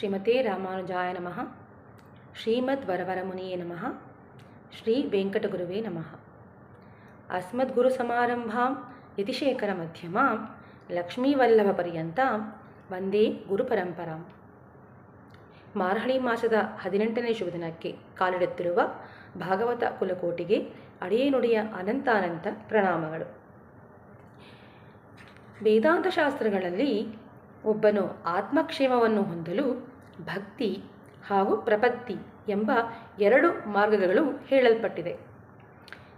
ಶ್ರೀಮತೆ ರಾಮಾನುಜಾಯ ನಮಃ. ಶ್ರೀಮದ್ ವರವರಮುನಿಯೇ ನಮಃ. ಶ್ರೀ ವೆಂಕಟಗುರುವೇ ನಮಃ. ಅಸ್ಮದ್ಗುರುಸಮಾರಂಭಾಂ ಲಕ್ಷ್ಮೀವಲ್ಲಭ ಪರ್ಯಂತ ವಂದೇ ಗುರುಪರಂಪರಾಂ. ಮಾರ್ಹಳಿ ಮಾಸದ ಹದಿನೆಂಟನೇ ಶುಭ ದಿನಕ್ಕೆ ಕಾಲಿಡುತ್ತಿರುವ ಭಾಗವತ ಕುಲಕೋಟಿಗೆ ಅಡಿಯೇನುಡಿಯ ಅನಂತಾನಂತ ಪ್ರಣಾಮಗಳು. ವೇದಾಂತ ಶಾಸ್ತ್ರಗಳಲ್ಲಿ ಒಬ್ಬನು ಆತ್ಮಕ್ಷೇಮವನ್ನು ಹೊಂದಲು ಭಕ್ತಿ ಹಾಗೂ ಪ್ರಪತ್ತಿ ಎಂಬ ಎರಡು ಮಾರ್ಗಗಳು ಹೇಳಲ್ಪಟ್ಟಿದೆ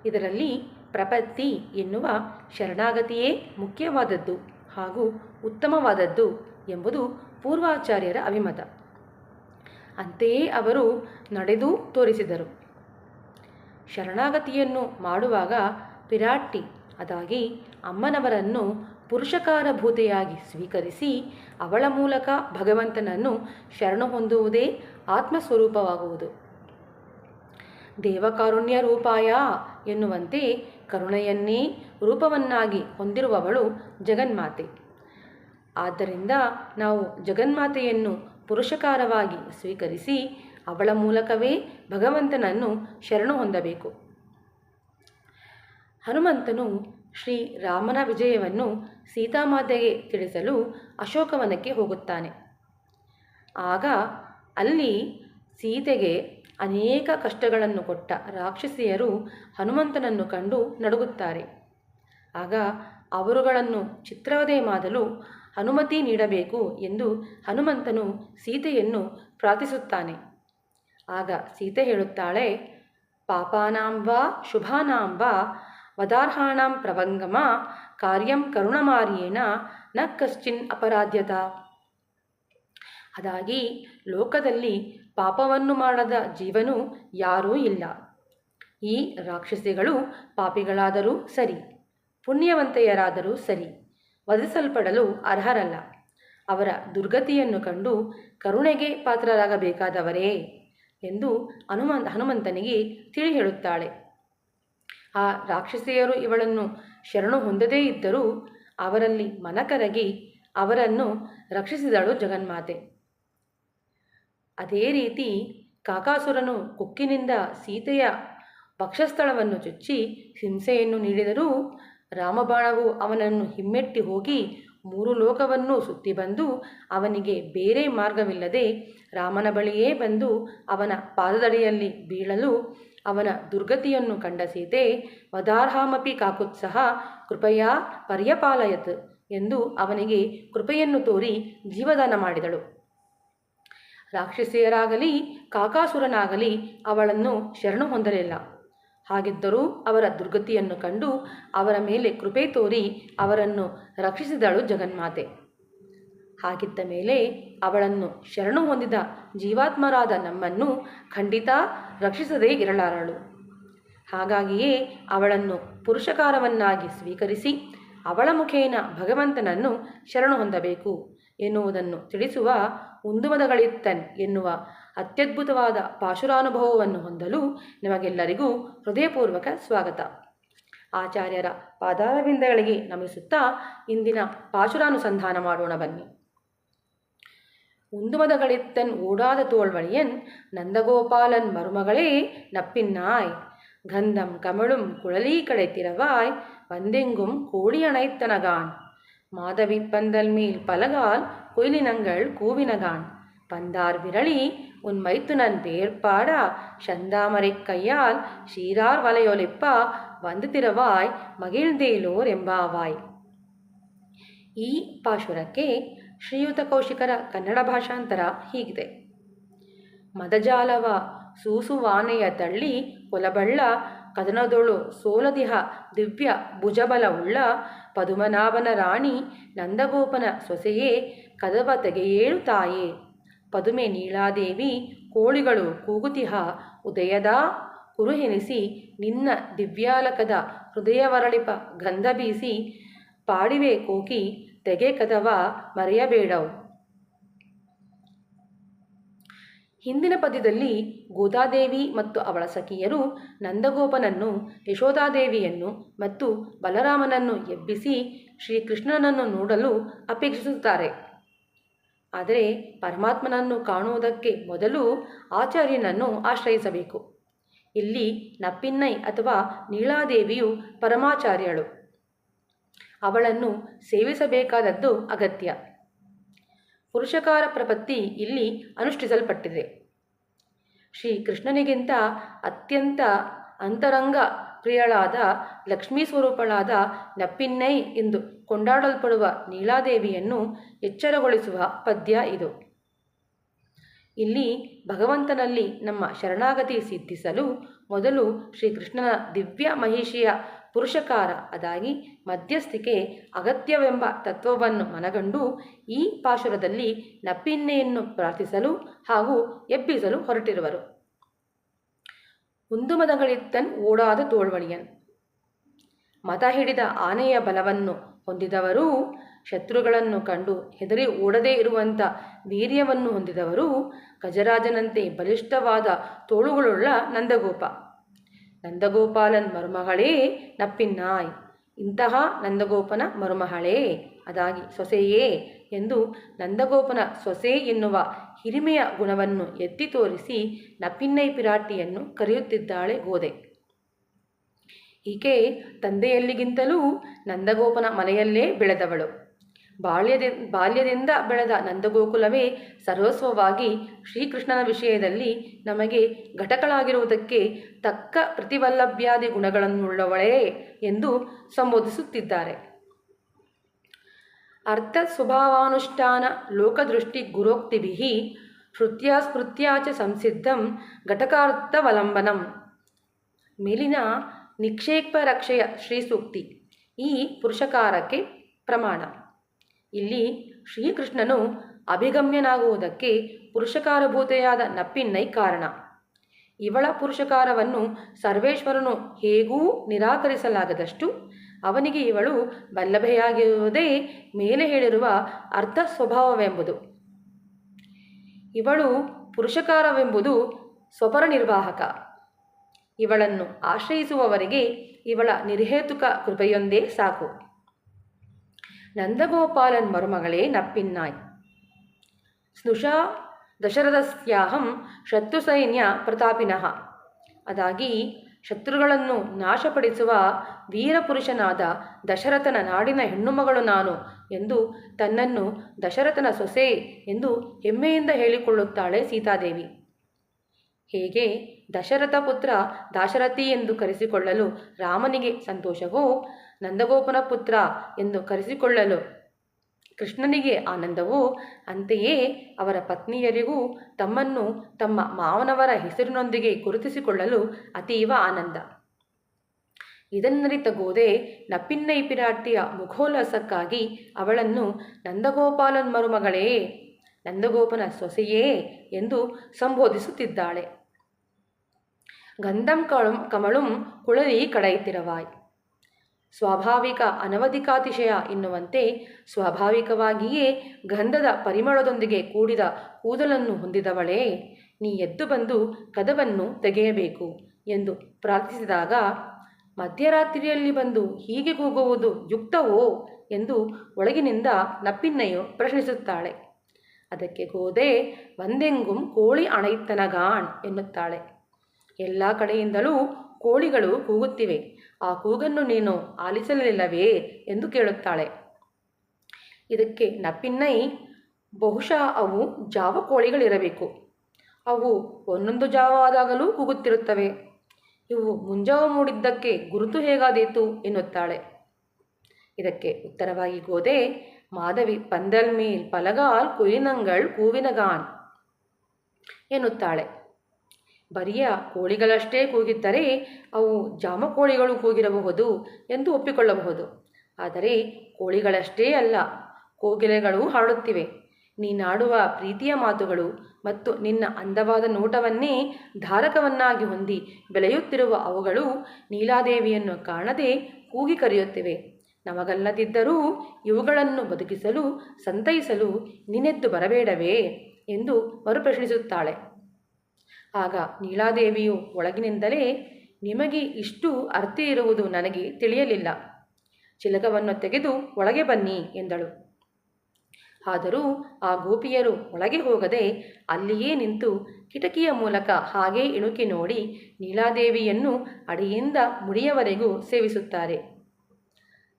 ಇದರಲ್ಲಿ ಪ್ರಪತ್ತಿ ಎನ್ನುವ ಶರಣಾಗತಿಯೇ ಮುಖ್ಯವಾದದ್ದು ಹಾಗೂ ಉತ್ತಮವಾದದ್ದು ಎಂಬುದು ಪೂರ್ವಾಚಾರ್ಯರ ಅಭಿಮತ. ಅಂತೆಯೇ ಅವರು ನಡೆದು ತೋರಿಸಿದರು. ಶರಣಾಗತಿಯನ್ನು ಮಾಡುವಾಗ ಪಿರಾಟ್ಟಿ, ಅದಾಗಿ ಅಮ್ಮನವರನ್ನು ಪುರುಷಕಾರಭೂತೆಯಾಗಿ ಸ್ವೀಕರಿಸಿ ಅವಳ ಮೂಲಕ ಭಗವಂತನನ್ನು ಶರಣು ಹೊಂದುವುದೇ ಆತ್ಮಸ್ವರೂಪವಾಗುವುದು. ದೇವಕಾರುಣ್ಯ ರೂಪಾಯ ಎನ್ನುವಂತೆ ಕರುಣೆಯನ್ನೇ ರೂಪವನ್ನಾಗಿ ಹೊಂದಿರುವವಳು ಜಗನ್ಮಾತೆ. ಆದ್ದರಿಂದ ನಾವು ಜಗನ್ಮಾತೆಯನ್ನು ಪುರುಷಕಾರವಾಗಿ ಸ್ವೀಕರಿಸಿ ಅವಳ ಮೂಲಕವೇ ಭಗವಂತನನ್ನು ಶರಣು ಹೊಂದಬೇಕು. ಹನುಮಂತನು ಶ್ರೀ ರಾಮನ ವಿಜಯವನ್ನು ಸೀತಾಮಾತೆಗೆ ತಿಳಿಸಲು ಅಶೋಕವನಕ್ಕೆ ಹೋಗುತ್ತಾನೆ. ಆಗ ಅಲ್ಲಿ ಸೀತೆಗೆ ಅನೇಕ ಕಷ್ಟಗಳನ್ನು ಕೊಟ್ಟ ರಾಕ್ಷಸಿಯರು ಹನುಮಂತನನ್ನು ಕಂಡು ನಡುಗುತ್ತಾರೆ. ಆಗ ಅವರುಗಳನ್ನು ಚಿತ್ರವಧೆ ಮಾಡಲು ಅನುಮತಿ ನೀಡಬೇಕು ಎಂದು ಹನುಮಂತನು ಸೀತೆಯನ್ನು ಪ್ರಾರ್ಥಿಸುತ್ತಾನೆ. ಆಗ ಸೀತೆ ಹೇಳುತ್ತಾಳೆ ಪಾಪಾನಾಂಬ ವಾ ಶುಭಾನಾಂ ವಾ ವದಾರ್ಹಾಣಾಂ ಪ್ರಭಂಗಮ ಕಾರ್ಯಂ ಕರುಣಮಾರ್ಯೇಣ ನ ಕಶ್ಚಿನ್ ಅಪರಾಧ್ಯತ. ಅದಾಗಿ ಲೋಕದಲ್ಲಿ ಪಾಪವನ್ನು ಮಾಡದ ಜೀವನು ಯಾರೂ ಇಲ್ಲ. ಈ ರಾಕ್ಷಸಿಗಳು ಪಾಪಿಗಳಾದರೂ ಸರಿ, ಪುಣ್ಯವಂತೆಯರಾದರೂ ಸರಿ, ವಧಿಸಲ್ಪಡಲು ಅರ್ಹರಲ್ಲ. ಅವರ ದುರ್ಗತಿಯನ್ನು ಕಂಡು ಕರುಣೆಗೆ ಪಾತ್ರರಾಗಬೇಕಾದವರೇ ಎಂದು ಹನುಮಂತ ಹನುಮಂತನಿಗೆ ತಿಳಿ ಹೇಳುತ್ತಾಳೆ ಆ ರಾಕ್ಷಸಿಯರು ಇವಳನ್ನು ಶರಣು ಹೊಂದದೇ ಇದ್ದರೂ ಅವರಲ್ಲಿ ಮನಕರಗಿ ಅವರನ್ನು ರಕ್ಷಿಸಿದಳು ಜಗನ್ಮಾತೆ. ಅದೇ ರೀತಿ ಕಾಕಾಸುರನು ಕುಕ್ಕಿನಿಂದ ಸೀತೆಯ ಪಕ್ಷಸ್ಥಳವನ್ನು ಚುಚ್ಚಿ ಹಿಂಸೆಯನ್ನು ನೀಡಿದರೂ ರಾಮಬಾಣವು ಅವನನ್ನು ಹಿಮ್ಮೆಟ್ಟಿ ಹೋಗಿ ಮೂರು ಲೋಕವನ್ನು ಸುತ್ತಿ ಬಂದು ಅವನಿಗೆ ಬೇರೆ ಮಾರ್ಗವಿಲ್ಲದೆ ರಾಮನ ಬಳಿಯೇ ಬಂದು ಅವನ ಪಾದದಡಿಯಲ್ಲಿ ಬೀಳಲು ಅವನ ದುರ್ಗತಿಯನ್ನು ಕಂಡ ಸೀತೆ ವದಾರ್ಹಾಮಪಿ ಕಾಕುತ್ಸಹ ಕೃಪಯಾ ಪರ್ಯಪಾಲಯತ್ ಎಂದು ಅವನಿಗೆ ಕೃಪೆಯನ್ನು ತೋರಿ ಜೀವದಾನ ಮಾಡಿದಳು. ರಾಕ್ಷಸಿಯರಾಗಲಿ, ಕಾಕಾಸುರನಾಗಲಿ ಅವಳನ್ನು ಶರಣು ಹೊಂದಲಿಲ್ಲ. ಹಾಗಿದ್ದರೂ ಅವರ ದುರ್ಗತಿಯನ್ನು ಕಂಡು ಅವರ ಮೇಲೆ ಕೃಪೆ ತೋರಿ ಅವರನ್ನು ರಕ್ಷಿಸಿದಳು ಜಗನ್ಮಾತೆ. ಹಾಗಿದ್ದ ಮೇಲೆ ಅವಳನ್ನು ಶರಣು ಹೊಂದಿದ ಜೀವಾತ್ಮರಾದ ನಮ್ಮನ್ನು ಖಂಡಿತ ರಕ್ಷಿಸದೇ ಇರಲಾರಳು. ಹಾಗಾಗಿಯೇ ಅವಳನ್ನು ಪುರುಷಕಾರವನ್ನಾಗಿ ಸ್ವೀಕರಿಸಿ ಅವಳ ಮುಖೇನ ಭಗವಂತನನ್ನು ಶರಣು ಹೊಂದಬೇಕು ಎನ್ನುವುದನ್ನು ತಿಳಿಸುವ ಉಂದುಮದಗಳಿತ್ತನ್ ಎನ್ನುವ ಅತ್ಯದ್ಭುತವಾದ ಪಾಶುರಾನುಭವವನ್ನು ಹೊಂದಲು ನಿಮಗೆಲ್ಲರಿಗೂ ಹೃದಯಪೂರ್ವಕ ಸ್ವಾಗತ. ಆಚಾರ್ಯರ ಪಾದಾರವಿಂದಗಳಿಗೆ ನಮಿಸುತ್ತಾ ಇಂದಿನ ಪಾಶುರಾನುಸಂಧಾನ ಮಾಡೋಣ ಬನ್ನಿ. உந்துமதகளித்தன் ஓடாத தோல்வழியன் நந்தகோபாலன் மருமகளே நப்பின்னாய். கந்தம் கமழும் குழலி கடைத்திரவாய் வந்தெங்கும் கோழி அணைத்தனகான். மாதவி பந்தல் மேல் பலகால் குயிலினங்கள் கூவினகான். பந்தார் விரளி உன் மைத்துனன் பேர் பாடா சந்தாமரை கையால் சீரார் வலையொலிப்பா வந்து திரவாய் மகிழ்ந்தேலோர் எம்பாவாய். ஈ பாசுரக்கே ಶ್ರೀಯುತ ಕೌಶಿಕರ ಕನ್ನಡ ಭಾಷಾಂತರ ಹೀಗಿದೆ. ಮದಜಾಲವ ಸೂಸುವಾನೆಯ ತಳ್ಳಿ ಕೊಲಬಳ್ಳ ಕದನದೊಳು ಸೋಲದಿಹ ದಿವ್ಯ ಭುಜಬಲವುಳ್ಳ ಪದುಮನಾಭನ ರಾಣಿ ನಂದಗೋಪನ ಸೊಸೆಯೇ ಕದವ ತೆಗೆಯೇಳು ತಾಯೇ. ಪದುಮೆ ನೀಳಾದೇವಿ ಕೋಳಿಗಳು ಕೂಗುತಿಹ ಉದಯದ ಕುರುಹೆನಿಸಿ ನಿನ್ನ ದಿವ್ಯಾಲಕದ ಹೃದಯವರಳಿಪ ಗಂಧ ಬೀಸಿ ಪಾಡಿವೆ ಕೋಕಿ ತೆಗೆ ಕದವ ಮರೆಯಬೇಡವು. ಹಿಂದಿನ ಪದ್ಯದಲ್ಲಿ ಗೋದಾದೇವಿ ಮತ್ತು ಅವಳ ಸಖಿಯರು ನಂದಗೋಪನನ್ನು ಯಶೋಧಾದೇವಿಯನ್ನು ಮತ್ತು ಬಲರಾಮನನ್ನು ಎಬ್ಬಿಸಿ ಶ್ರೀಕೃಷ್ಣನನ್ನು ನೋಡಲು ಅಪೇಕ್ಷಿಸುತ್ತಾರೆ. ಆದರೆ ಪರಮಾತ್ಮನನ್ನು ಕಾಣುವುದಕ್ಕೆ ಮೊದಲು ಆಚಾರ್ಯನನ್ನು ಆಶ್ರಯಿಸಬೇಕು. ಇಲ್ಲಿ ನಪ್ಪಿನ್ನೈ ಅಥವಾ ನೀಳಾದೇವಿಯು ಪರಮಾಚಾರ್ಯಳು. ಅವಳನ್ನು ಸೇವಿಸಬೇಕಾದದ್ದು ಅಗತ್ಯ. ಪುರುಷಕಾರ ಪ್ರಪತ್ತಿ ಇಲ್ಲಿ ಅನುಷ್ಠಿಸಲ್ಪಟ್ಟಿದೆ. ಶ್ರೀಕೃಷ್ಣನಿಗಿಂತ ಅತ್ಯಂತ ಅಂತರಂಗ ಪ್ರಿಯಳಾದ ಲಕ್ಷ್ಮೀ ಸ್ವರೂಪಳಾದ ನಪ್ಪಿನ್ನೈ ಎಂದು ಕೊಂಡಾಡಲ್ಪಡುವ ನೀಲಾದೇವಿಯನ್ನು ಎಚ್ಚರಗೊಳಿಸುವ ಪದ್ಯ ಇದು. ಇಲ್ಲಿ ಭಗವಂತನಲ್ಲಿ ನಮ್ಮ ಶರಣಾಗತಿ ಸಿದ್ಧಿಸಲು ಮೊದಲು ಶ್ರೀಕೃಷ್ಣನ ದಿವ್ಯ ಮಹಿಷಿಯ ಪುರುಷಕಾರ, ಅದಾಗಿ ಮಧ್ಯಸ್ಥಿಕೆ ಅಗತ್ಯವೆಂಬ ತತ್ವವನ್ನು ಮನಗಂಡು ಈ ಪಾಶುರದಲ್ಲಿ ನಪ್ಪಿನ್ನೆಯನ್ನು ಪ್ರಾರ್ಥಿಸಲು ಹಾಗೂ ಎಬ್ಬಿಸಲು ಹೊರಟಿರುವರು. ಉಂದುಮದಗಳಿತ್ತನ್ ಓಡಾದ ತೋಳ್ವಳಿಯನ್ ಮತ ಹಿಡಿದ ಆನೆಯ ಬಲವನ್ನು ಹೊಂದಿದವರೂ, ಶತ್ರುಗಳನ್ನು ಕಂಡು ಹೆದರಿ ಓಡದೇ ಇರುವಂಥ ವೀರ್ಯವನ್ನು ಹೊಂದಿದವರು, ಗಜರಾಜನಂತೆ ಬಲಿಷ್ಠವಾದ ತೋಳುಗಳುಳ್ಳ ನಂದಗೋಪ. ನಂದಗೋಪಾಲನ್ ಮರುಮಹಳೇ ನಪ್ಪಿನ್ನಾಯ್. ಇಂತಹ ನಂದಗೋಪನ ಮರುಮಹಳೇ ಅದಾಗಿ ಸೊಸೆಯೇ ಎಂದು ನಂದಗೋಪನ ಸೊಸೆ ಎನ್ನುವ ಹಿರಿಮೆಯ ಗುಣವನ್ನು ಎತ್ತಿ ತೋರಿಸಿ ನಪ್ಪಿನ್ನೈ ಪಿರಾಟಿಯನ್ನು ಕರೆಯುತ್ತಿದ್ದಾಳೆ ಗೋದೆ. ಈಕೆ ತಂದೆಯಲ್ಲಿಗಿಂತಲೂ ನಂದಗೋಪನ ಮನೆಯಲ್ಲೇ ಬೆಳೆದವಳು. ಬಾಲ್ಯದಿ, ಬಾಲ್ಯದಿಂದ ಬೆಳೆದ ನಂದಗೋಕುಲವೇ ಸರ್ವಸ್ವವಾಗಿ ಶ್ರೀಕೃಷ್ಣನ ವಿಷಯದಲ್ಲಿ ನಮಗೆ ಘಟಕಳಾಗಿರುವುದಕ್ಕೆ ತಕ್ಕ ಪ್ರತಿವಲ್ಲಭ್ಯಾದಿ ಗುಣಗಳನ್ನುಳ್ಳವಳೇ ಎಂದು ಸಂಬೋಧಿಸುತ್ತಿದ್ದಾರೆ. ಅರ್ಥ ಸ್ವಭಾವಾನುಷ್ಠಾನ ಲೋಕದೃಷ್ಟಿ ಗುರೋಕ್ತಿಭಿ ಶ್ರುತ್ಯ ಸ್ಮೃತ್ಯಾಚ ಸಂಸಿದ್ಧಂ ಘಟಕಾರ್ಥವಲಂಬನಂ. ಮೇಲಿನ ನಿಕ್ಷೇಪ ರಕ್ಷೆಯ ಶ್ರೀಸೂಕ್ತಿ ಈ ಪುರುಷಕಾರಕ್ಕೆ ಪ್ರಮಾಣ. ಇಲ್ಲಿ ಶ್ರೀಕೃಷ್ಣನು ಅಭಿಗಮ್ಯನಾಗುವುದಕ್ಕೆ ಪುರುಷಕಾರಭೂತೆಯಾದ ನಪ್ಪಿನ್ನೈ ಕಾರಣ. ಇವಳ ಪುರುಷಕಾರವನ್ನು ಸರ್ವೇಶ್ವರನು ಹೇಗೂ ನಿರಾಕರಿಸಲಾಗದಷ್ಟು ಅವನಿಗೆ ಇವಳು ಬಲ್ಲಭೆಯಾಗಿರುವುದೇ ಮೇಲೆ ಹೇಳಿರುವ ಅರ್ಥ ಸ್ವಭಾವವೆಂಬುದು. ಇವಳು ಪುರುಷಕಾರವೆಂಬುದು ಸ್ವಪರ ನಿರ್ವಾಹಕ ಇವಳನ್ನು ಆಶ್ರಯಿಸುವವರಿಗೆ ಇವಳ ನಿರ್ಹೇತುಕ ಕೃಪೆಯೊಂದೇ ಸಾಕು. ನಂದಗೋಪಾಲನ್ ಮರುಮಗಳೇ ನಪ್ಪಿನ್ನಾಯ್ ಸ್ನುಷಾ ದಶರಥಸ್ಯಾಹಂ ಶತ್ರು ಸೈನ್ಯ ಪ್ರತಾಪಿನಃ ಅದಾಗಿ ಶತ್ರುಗಳನ್ನು ನಾಶಪಡಿಸುವ ವೀರಪುರುಷನಾದ ದಶರಥನ ನಾಡಿನ ಹೆಣ್ಣುಮಗಳು ನಾನು ಎಂದು ತನ್ನನ್ನು ದಶರಥನ ಸೊಸೆ ಎಂದು ಹೆಮ್ಮೆಯಿಂದ ಹೇಳಿಕೊಳ್ಳುತ್ತಾಳೆ ಸೀತಾದೇವಿ. ಹೇಗೆ ದಶರಥ ಪುತ್ರ ದಾಶರಥಿ ಎಂದು ಕರೆಸಿಕೊಳ್ಳಲು ರಾಮನಿಗೆ ಸಂತೋಷವೋ ನಂದಗೋಪನ ಪುತ್ರ ಎಂದು ಕರೆಸಿಕೊಳ್ಳಲು ಕೃಷ್ಣನಿಗೆ ಆನಂದವು. ಅಂತೆಯೇ ಅವರ ಪತ್ನಿಯರಿಗೂ ತಮ್ಮನ್ನು ತಮ್ಮ ಮಾವನವರ ಹೆಸರಿನೊಂದಿಗೆ ಗುರುತಿಸಿಕೊಳ್ಳಲು ಅತೀವ ಆನಂದ. ಇದನ್ನರಿತ ಗೋದೆ ನಪ್ಪಿನ್ನೈಪಿರಾಟಿಯ ಮುಖೋಲ್ಲಾಸಕ್ಕಾಗಿ ಅವಳನ್ನು ನಂದಗೋಪಾಲನ್ ಮರುಮಗಳೇ, ನಂದಗೋಪನ ಸೊಸೆಯೇ ಎಂದು ಸಂಬೋಧಿಸುತ್ತಿದ್ದಾಳೆ. ಗಂಧಂ ಕಳಂ ಕಮಳುಂ ಕುಳಲಿ ಕಡೈತಿರವಾಯ್. ಸ್ವಾಭಾವಿಕ ಅನವಧಿಕಾತಿಶಯ ಎನ್ನುವಂತೆ ಸ್ವಾಭಾವಿಕವಾಗಿಯೇ ಗಂಧದ ಪರಿಮಳದೊಂದಿಗೆ ಕೂಡಿದ ಕೂದಲನ್ನು ಹೊಂದಿದವಳೇ, ನೀ ಎದ್ದು ಬಂದು ಕದವನ್ನು ತೆಗೆಯಬೇಕು ಎಂದು ಪ್ರಾರ್ಥಿಸಿದಾಗ, ಮಧ್ಯರಾತ್ರಿಯಲ್ಲಿ ಬಂದು ಹೀಗೆ ಕೂಗುವುದು ಯುಕ್ತವೋ ಎಂದು ಒಳಗಿನಿಂದ ನಪ್ಪಿನ್ನಯ್ಯು ಪ್ರಶ್ನಿಸುತ್ತಾಳೆ. ಅದಕ್ಕೆ ಗೋದೆ ಒಂದೆಂಗುಂ ಕೋಳಿ ಅಣೈತನಗಾಣ್ ಎನ್ನುತ್ತಾಳೆ. ಎಲ್ಲ ಕಡೆಯಿಂದಲೂ ಕೋಳಿಗಳು ಕೂಗುತ್ತಿವೆ. ಆ ಕೂಗನ್ನು ನೀನು ಆಲಿಸಲಿಲ್ಲವೇ ಎಂದು ಕೇಳುತ್ತಾಳೆ. ಇದಕ್ಕೆ ನಪ್ಪಿನ್ನೈ ಬಹುಶಃ ಅವು ಜಾವ ಕೋಳಿಗಳಿರಬೇಕು. ಅವು ಒಂದೊಂದು ಜಾವ ಆದಾಗಲೂ ಕೂಗುತ್ತಿರುತ್ತವೆ. ಇವು ಮುಂಜಾವ ಮೂಡಿದ್ದಕ್ಕೆ ಗುರುತು ಹೇಗಾದೀತು ಎನ್ನುತ್ತಾಳೆ. ಇದಕ್ಕೆ ಉತ್ತರವಾಗಿ ಗೋದೆ, ಮಾಧವಿ ಪಂದಲ್ ಮೀಲ್ ಪಲಗಾಲ್ ಕುಯಿನಂಗಳ್ ಕೂವಿನಗಾನ್ ಎನ್ನುತ್ತಾಳೆ. ಬರಿಯ ಕೋಳಿಗಳಷ್ಟೇ ಕೂಗಿದ್ದರೆ ಅವು ಜಾಮಕೋಳಿಗಳು ಕೂಗಿರಬಹುದು ಎಂದು ಒಪ್ಪಿಕೊಳ್ಳಬಹುದು. ಆದರೆ ಕೋಳಿಗಳಷ್ಟೇ ಅಲ್ಲ, ಕೋಗಿಲೆಗಳು ಹಾಡುತ್ತಿವೆ. ನೀನಾಡುವ ಪ್ರೀತಿಯ ಮಾತುಗಳು ಮತ್ತು ನಿನ್ನ ಅಂದವಾದ ನೋಟವನ್ನೇ ಧಾರಕವನ್ನಾಗಿ ಹೊಂದಿ ಬೆಳೆಯುತ್ತಿರುವ ಅವುಗಳು ನೀಲಾದೇವಿಯನ್ನು ಕಾಣದೆ ಕೂಗಿ ಕರೆಯುತ್ತಿವೆ. ನಮಗಲ್ಲದಿದ್ದರೂ ಇವುಗಳನ್ನು ಬದುಕಿಸಲು, ಸಂತೈಸಲು ನಿನೆದ್ದು ಬರಬೇಡವೇ? ಎಂದು ಮರುಪ್ರಶ್ನಿಸುತ್ತಾಳೆ. ಆಗ ನೀಲಾದೇವಿಯು ಒಳಗಿನಿಂದಲೇ, ನಿಮಗೆ ಇಷ್ಟು ಅರ್ಥ ಇರುವುದು ನನಗೆ ತಿಳಿಯಲಿಲ್ಲ. ಚಿಲಕವನ್ನು ತೆಗೆದು ಒಳಗೆ ಬನ್ನಿ ಎಂದಳು. ಆದರೂ ಆ ಗೋಪಿಯರು ಒಳಗೆ ಹೋಗದೆ ಅಲ್ಲಿಯೇ ನಿಂತು ಕಿಟಕಿಯ ಮೂಲಕ ಹಾಗೇ ಇಣುಕಿ ನೋಡಿ ನೀಲಾದೇವಿಯನ್ನು ಅಡಿಯಿಂದ ಮುಡಿಯವರೆಗೂ ಸೇವಿಸುತ್ತಾರೆ.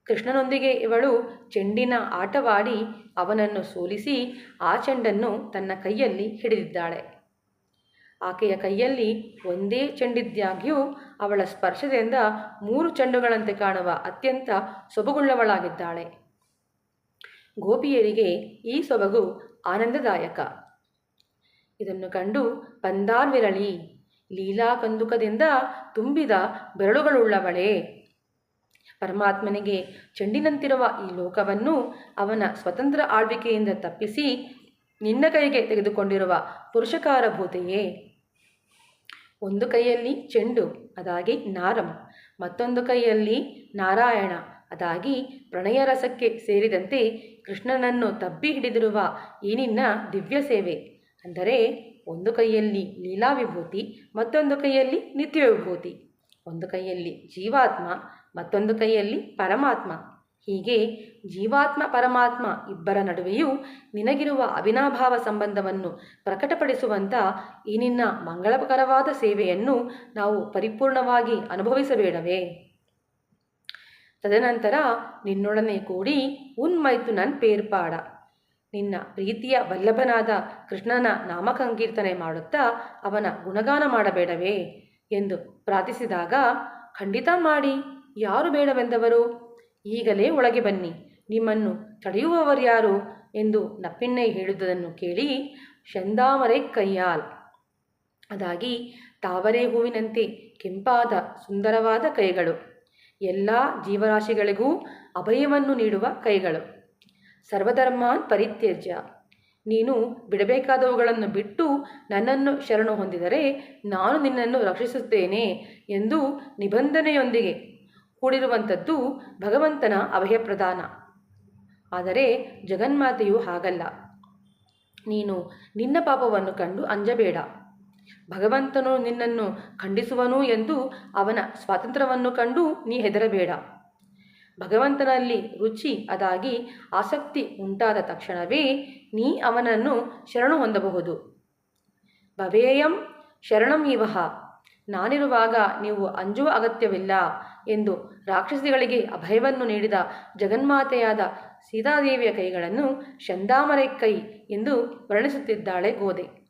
ಕೃಷ್ಣನೊಂದಿಗೆ ಇವಳು ಚೆಂಡಿನ ಆಟವಾಡಿ ಅವನನ್ನು ಸೋಲಿಸಿ ಆ ಚೆಂಡನ್ನು ತನ್ನ ಕೈಯಲ್ಲಿ ಹಿಡಿದಿದ್ದಾಳೆ. ಆಕೆಯ ಕೈಯಲ್ಲಿ ಒಂದೇ ಚೆಂಡಿದ್ದಾಗ್ಯೂ ಅವಳ ಸ್ಪರ್ಶದಿಂದ ಮೂರು ಚೆಂಡುಗಳಂತೆ ಕಾಣುವ ಅತ್ಯಂತ ಸೊಬಗುಳ್ಳವಳಾಗಿದ್ದಾಳೆ. ಗೋಪಿಯರಿಗೆ ಈ ಸೊಬಗು ಆನಂದದಾಯಕ. ಇದನ್ನು ಕಂಡು ಪಂದಾರ್ವಿರಳಿ, ಲೀಲಾ ಕಂದುಕದಿಂದ ತುಂಬಿದ ಬೆರಳುಗಳುಳ್ಳವಳೇ. ಪರಮಾತ್ಮನಿಗೆ ಚೆಂಡಿನಂತಿರುವ ಈ ಲೋಕವನ್ನು ಅವನ ಸ್ವತಂತ್ರ ಆಳ್ವಿಕೆಯಿಂದ ತಪ್ಪಿಸಿ ನಿನ್ನ ಕೈಗೆ ತೆಗೆದುಕೊಂಡಿರುವ ಪುರುಷಕಾರಭೂತೆಯೇ. ಒಂದು ಕೈಯಲ್ಲಿ ಚೆಂಡು, ಅದಾಗಿ ನಾರಂ. ಮತ್ತೊಂದು ಕೈಯಲ್ಲಿ ನಾರಾಯಣ, ಅದಾಗಿ ಪ್ರಣಯ ರಸಕ್ಕೆ ಸೇರಿದಂತೆ ಕೃಷ್ಣನನ್ನು ತಬ್ಬಿ ಹಿಡಿದಿರುವ ಈ ನಿನ್ನ ದಿವ್ಯ ಸೇವೆ. ಅಂದರೆ ಒಂದು ಕೈಯಲ್ಲಿ ಲೀಲಾ ವಿಭೂತಿ ಮತ್ತೊಂದು ಕೈಯಲ್ಲಿ ನಿತ್ಯ ವಿಭೂತಿ ಒಂದು ಕೈಯಲ್ಲಿ ಜೀವಾತ್ಮ, ಮತ್ತೊಂದು ಕೈಯಲ್ಲಿ ಪರಮಾತ್ಮ. ಹೀಗೆ ಜೀವಾತ್ಮ ಪರಮಾತ್ಮ ಇಬ್ಬರ ನಡುವೆಯೂ ನಿನಗಿರುವ ಅವಿನಾಭಾವ ಸಂಬಂಧವನ್ನು ಪ್ರಕಟಪಡಿಸುವಂಥ ಈ ನಿನ್ನ ಮಂಗಳಕರವಾದ ಸೇವೆಯನ್ನು ನಾವು ಪರಿಪೂರ್ಣವಾಗಿ ಅನುಭವಿಸಬೇಡವೇ. ತದನಂತರ ನಿನ್ನೊಡನೆ ಕೂಡಿ ಉನ್ಮೈತು ನನ್ ಪೇರ್ಪಾಡ ನಿನ್ನ ಪ್ರೀತಿಯ ವಲ್ಲಭನಾದ ಕೃಷ್ಣನ ನಾಮಕಂಕೀರ್ತನೆ ಮಾಡುತ್ತಾ ಅವನ ಗುಣಗಾನ ಮಾಡಬೇಡವೇ ಎಂದು ಪ್ರಾರ್ಥಿಸಿದಾಗ, ಖಂಡಿತ ಮಾಡಿ, ಯಾರು ಬೇಡವೆಂದವರು? ಈಗಲೇ ಒಳಗೆ ಬನ್ನಿ. ನಿಮ್ಮನ್ನು ತಡೆಯುವವರ್ಯಾರು ಎಂದು ನಪ್ಪಿಣ್ಣೈ ಹೇಳುವುದನ್ನು ಕೇಳಿ ಶಂದಾಮರೆ ಕೈಯಾಲ್. ಅದಾಗಿ, ತಾವರೆ ಹೂವಿನಂತೆ ಕೆಂಪಾದ ಸುಂದರವಾದ ಕೈಗಳು. ಎಲ್ಲ ಜೀವರಾಶಿಗಳಿಗೂ ಅಭಯವನ್ನು ನೀಡುವ ಕೈಗಳು. ಸರ್ವಧರ್ಮಾನ್ ಪರಿತ್ಯಜ್ಯ. ನೀನು ಬಿಡಬೇಕಾದವುಗಳನ್ನು ಬಿಟ್ಟು ನನ್ನನ್ನು ಶರಣು ಹೊಂದಿದರೆ ನಾನು ನಿನ್ನನ್ನು ರಕ್ಷಿಸುತ್ತೇನೆ ಎಂದು ನಿಬಂಧನೆಯೊಂದಿಗೆ ಕೂಡಿರುವಂಥದ್ದು ಭಗವಂತನ ಅಭಯ ಪ್ರದಾನ ಆದರೆ ಜಗನ್ಮಾತೆಯು ಹಾಗಲ್ಲ. ನೀನು ನಿನ್ನ ಪಾಪವನ್ನು ಕಂಡು ಅಂಜಬೇಡ. ಭಗವಂತನು ನಿನ್ನನ್ನು ಖಂಡಿಸುವನು ಎಂದು ಅವನ ಸ್ವಾತಂತ್ರ್ಯವನ್ನು ಕಂಡು ನೀ ಹೆದರಬೇಡ. ಭಗವಂತನಲ್ಲಿ ರುಚಿ ಅದಾಗಿ ಆಸಕ್ತಿ ಉಂಟಾದ ತಕ್ಷಣವೇ ನೀ ಅವನನ್ನು ಶರಣು ಹೊಂದಬಹುದು. ಭವೇಯಂ ಶರಣಂ ಇವಹ ನಾನಿರುವಾಗ ನೀವು ಅಂಜುವ ಅಗತ್ಯವಿಲ್ಲ ಎಂದು ರಾಕ್ಷಸಿಗಳಿಗೆ ಅಭಯವನ್ನು ನೀಡಿದ ಜಗನ್ಮಾತೆಯಾದ ಸೀತಾದೇವಿಯ ಕೈಗಳನ್ನು ಶಂದಾಮರೆ ಕೈ ಎಂದು ವರ್ಣಿಸುತ್ತಿದ್ದಾಳೆ ಗೋದೆ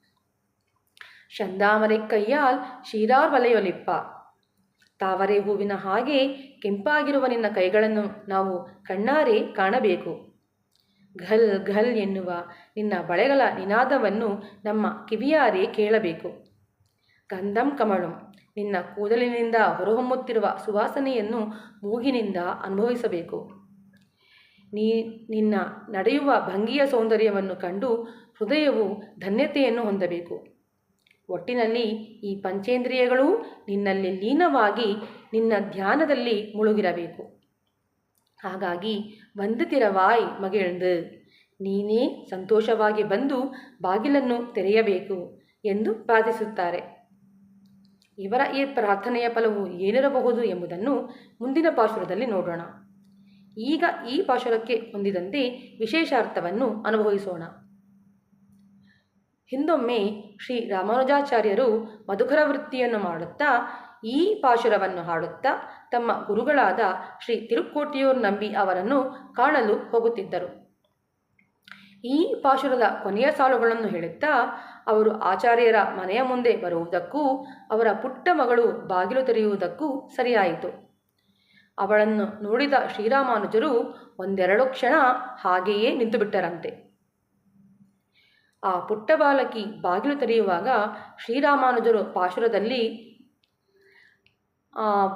ಶಂದಾಮರೆ ಕೈಯಾಲ್ ಶೀರಾರ್ ವಲಯೊಲಿಪ್ಪ. ತಾವರೆ ಹೂವಿನ ಹಾಗೆ ಕೆಂಪಾಗಿರುವ ನಿನ್ನ ಕೈಗಳನ್ನು ನಾವು ಕಣ್ಣಾರೆ ಕಾಣಬೇಕು. ಘಲ್ ಘಲ್ ಎನ್ನುವ ನಿನ್ನ ಬಳೆಗಳ ನಿನಾದವನ್ನು ನಮ್ಮ ಕಿವಿಯಾರೆ ಕೇಳಬೇಕು. ಗಂಧಂ ಕಮಳಂ ನಿನ್ನ ಕೂದಲಿನಿಂದ ಹೊರಹೊಮ್ಮುತ್ತಿರುವ ಸುವಾಸನೆಯನ್ನು ಮೂಗಿನಿಂದ ಅನುಭವಿಸಬೇಕು. ನೀ, ನಿನ್ನ ನಡೆಯುವ ಭಂಗಿಯ ಸೌಂದರ್ಯವನ್ನು ಕಂಡು ಹೃದಯವು ಧನ್ಯತೆಯನ್ನು ಹೊಂದಬೇಕು. ಒಟ್ಟಿನಲ್ಲಿ ಈ ಪಂಚೇಂದ್ರಿಯಗಳು ನಿನ್ನಲ್ಲಿ ಲೀನವಾಗಿ ನಿನ್ನ ಧ್ಯಾನದಲ್ಲಿ ಮುಳುಗಿರಬೇಕು. ಹಾಗಾಗಿ ಬಂದಿತಿರವಾಯ್ ಮಗಿಳ್ದು. ನೀನೇ ಸಂತೋಷವಾಗಿ ಬಂದು ಬಾಗಿಲನ್ನು ತೆರೆಯಬೇಕು ಎಂದು ಪ್ರಾರ್ಥಿಸುತ್ತಾರೆ. ಇವರ ಈ ಪ್ರಾರ್ಥನೆಯ ಫಲವು ಏನಿರಬಹುದು ಎಂಬುದನ್ನು ಮುಂದಿನ ಪಾಶುರದಲ್ಲಿ ನೋಡೋಣ. ಈಗ ಈ ಪಾಶುರಕ್ಕೆ ಹೊಂದಿದಂತೆ ವಿಶೇಷಾರ್ಥವನ್ನು ಅನುಭವಿಸೋಣ. ಹಿಂದೊಮ್ಮೆ ಶ್ರೀ ರಾಮಾನುಜಾಚಾರ್ಯರು ಮಧುಕರ ವೃತ್ತಿಯನ್ನು ಮಾಡುತ್ತಾ, ಈ ಪಾಶುರವನ್ನು ಹಾಡುತ್ತಾ ತಮ್ಮ ಗುರುಗಳಾದ ಶ್ರೀ ತಿರುಕೋಟಿಯೂರ್ ನಂಬಿ ಅವರನ್ನು ಕಾಣಲು ಹೋಗುತ್ತಿದ್ದರು. ಈ ಪಾಶುರದ ಕೊನೆಯ ಸಾಲುಗಳನ್ನು ಹೇಳುತ್ತಾ, ಅವರು ಆಚಾರ್ಯರ ಮನೆಯ ಮುಂದೆ ಬರುವುದಕ್ಕೂ, ಅವರ ಪುಟ್ಟ ಮಗಳು ಬಾಗಿಲು ತೆರೆಯುವುದಕ್ಕೂ ಸರಿಯಾಯಿತು. ಅವಳನ್ನು ನೋಡಿದ ಶ್ರೀರಾಮಾನುಜರು ಒಂದೆರಡು ಕ್ಷಣ ಹಾಗೆಯೇ ನಿಂತುಬಿಟ್ಟರಂತೆ. ಆ ಪುಟ್ಟ ಬಾಲಕಿ ಬಾಗಿಲು ತೆರೆಯುವಾಗ ಶ್ರೀರಾಮಾನುಜರು ಪಾಶುರದಲ್ಲಿ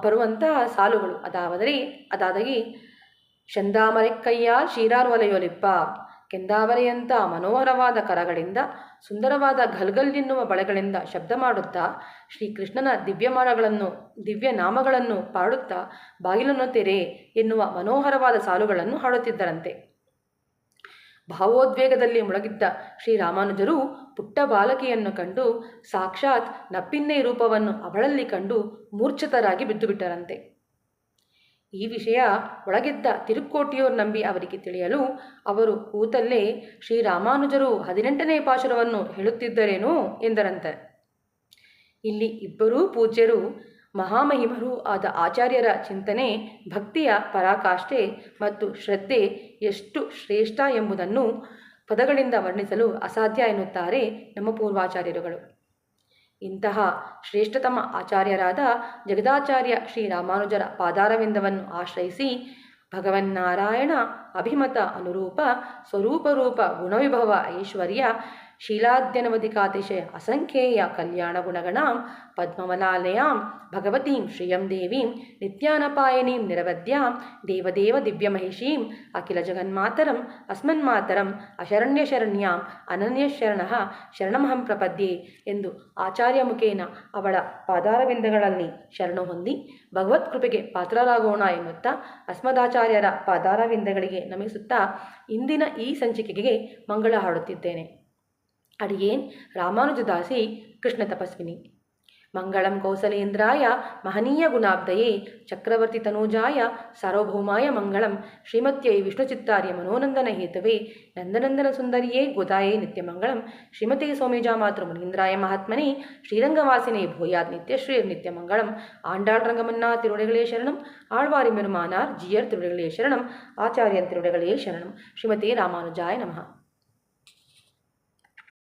ಬರುವಂತಹ ಸಾಲುಗಳು. ಅದಾವದರೆ, ಅದಾದಗಿ ಶಂದಾಮರೆಕ್ಕಯ್ಯ ಶ್ರೀರಾರ್ವಲಯೊಲಿಪ್ಪ ಕೆಂದಾವರೆಯಂಥ ಮನೋಹರವಾದ ಕರಗಳಿಂದ, ಸುಂದರವಾದ ಗಲ್ಗಲ್ ಎನ್ನುವ ಬಳೆಗಳಿಂದ ಶಬ್ದ ಮಾಡುತ್ತಾ, ಶ್ರೀಕೃಷ್ಣನ ದಿವ್ಯಮಾನಗಳನ್ನು ದಿವ್ಯ ನಾಮಗಳನ್ನು ಪಾಡುತ್ತಾ, ಬಾಗಿಲನ್ನು ತೆರೆ ಎನ್ನುವ ಮನೋಹರವಾದ ಸಾಲುಗಳನ್ನು ಹಾಡುತ್ತಿದ್ದರಂತೆ. ಭಾವೋದ್ವೇಗದಲ್ಲಿ ಮುಳುಗಿದ್ದ ಶ್ರೀರಾಮಾನುಜರು ಪುಟ್ಟ ಬಾಲಕಿಯನ್ನು ಕಂಡು, ಸಾಕ್ಷಾತ್ ನಪ್ಪಿನ್ನೆ ರೂಪವನ್ನು ಅವಳಲ್ಲಿ ಕಂಡು ಮೂರ್ಛಿತರಾಗಿ ಬಿದ್ದುಬಿಟ್ಟರಂತೆ. ಈ ವಿಷಯ ಒಳಗಿದ್ದ ತಿರುಕ್ಕೋಟಿಯೂರ್ ನಂಬಿ ಅವರಿಗೆ ತಿಳಿಯಲು ಅವರು ಕೂತಲ್ಲೇ ಶ್ರೀರಾಮಾನುಜರು ಹದಿನೆಂಟನೇ ಪಾಶುರವನ್ನು ಹೇಳುತ್ತಿದ್ದರೇನೋ ಎಂದರಂತೆ. ಇಲ್ಲಿ ಇಬ್ಬರೂ ಪೂಜ್ಯರು, ಮಹಾಮಹಿಮರೂ ಆದ ಆಚಾರ್ಯರ ಚಿಂತನೆ, ಭಕ್ತಿಯ ಪರಾಕಾಷ್ಠೆ ಮತ್ತು ಶ್ರದ್ಧೆ ಎಷ್ಟು ಶ್ರೇಷ್ಠ ಎಂಬುದನ್ನು ಪದಗಳಿಂದ ವರ್ಣಿಸಲು ಅಸಾಧ್ಯ ಎನ್ನುತ್ತಾರೆ ನಮ್ಮ ಪೂರ್ವಾಚಾರ್ಯರುಗಳು. ಇಂತಹ ಶ್ರೇಷ್ಠತಮ ಆಚಾರ್ಯರಾದ ಜಗದಾಚಾರ್ಯ ಶ್ರೀರಾಮಾನುಜರ ಪಾದಾರವಿಂದವನ್ನು ಆಶ್ರಯಿಸಿ ಭಗವನ್ನಾರಾಯಣ ಅಭಿಮತ ಅನುರೂಪ, ಸ್ವರೂಪರೂಪ ಗುಣವಿಭವ ಐಶ್ವರ್ಯ, ಶೀಲಾದ್ಯನವಧಿಕಾತಿಶಯ ಅಸಂಖ್ಯೇಯ ಕಲ್ಯಾಣ ಗುಣಗಣಾಂ, ಪದ್ಮವನಾಲಯಾಂ, ಭಗವತೀಂ ಶ್ರಿಯಂ ದೇವೀಂ, ನಿತ್ಯಾನಪಾಯನೀಂ ನಿರವದ್ಯಾಂ, ದೇವದೇವ ದಿವ್ಯಮಹಿಷೀಂ, ಅಖಿಲ ಜಗನ್ಮಾತರಂ, ಅಸ್ಮನ್ಮಾತರಂ, ಅಶರಣ್ಯಶರಣ್ಯಾಂ, ಅನನ್ಯಶರಣ, ಶರಣಮಹಂ ಪ್ರಪದ್ಯೆ ಎಂದು ಆಚಾರ್ಯ ಮುಖೇನ ಅವಳ ಪಾದಾರವಿಂದಗಳಲ್ಲಿ ಶರಣು ಹೊಂದಿ ಭಗವತ್ ಕೃಪೆಗೆ ಪಾತ್ರರಾಗೋಣ ಎನ್ನುತ್ತಾ ಅಸ್ಮದಾಚಾರ್ಯರ ಪಾದಾರವಿಂದಗಳಿಗೆ ನಮಿಸುತ್ತಾ ಇಂದಿನ ಈ ಸಂಚಿಕೆಗೆ ಮಂಗಳ ಹಾಡುತ್ತಿದ್ದೇನೆ. ಅಡಿಯೇನ್ ರಾಮಾನುಜದಾಸಿ ಕೃಷ್ಣ ತಪಸ್ವಿನಿ. ಮಂಗಳಂ ಕೌಸಲೇಂದ್ರಾಯ ಮಹನೀಯ ಗುಣಾಬ್ದಯೇ ಚಕ್ರವರ್ತಿ ತನೂಜಾಯ ಸಾರ್ವಭೌಮಾಯ ಮಂಗಳಂ ಶ್ರೀಮತ್ಯೈ ವಿಷ್ಣುಚಿತ್ತಾರ್ಯ ಮನೋನಂದನ ಹೇತವೇ ನಂದನಂದನ ಸುಂದರಿಯೇ ಗೋದಾಯೇ ನಿತ್ಯಮಂಗಳಂ ಶ್ರೀಮತಿ ಸೋಮೇಜಾ ಮಾತೃ ಮುನೀಂದ್ರಾಯ ಮಹಾತ್ಮನೇ ಶ್ರೀರಂಗವಾಸಿನೇ ಭೂಯಾತ್ ನಿತ್ಯಶ್ರೀ ನಿತ್ಯಮಂಗಳಂ ஆண்டாள் ரங்கமன்னா திருவுடைகளே சரணம் ஆழ்வாரி பெருமானார் ஜியர் திருவுடைகளே சரணம் ஆச்சாரியன் திருவுடைகளே சரணம் ஸ்ரீமதே ராமானுஜாய நமஹ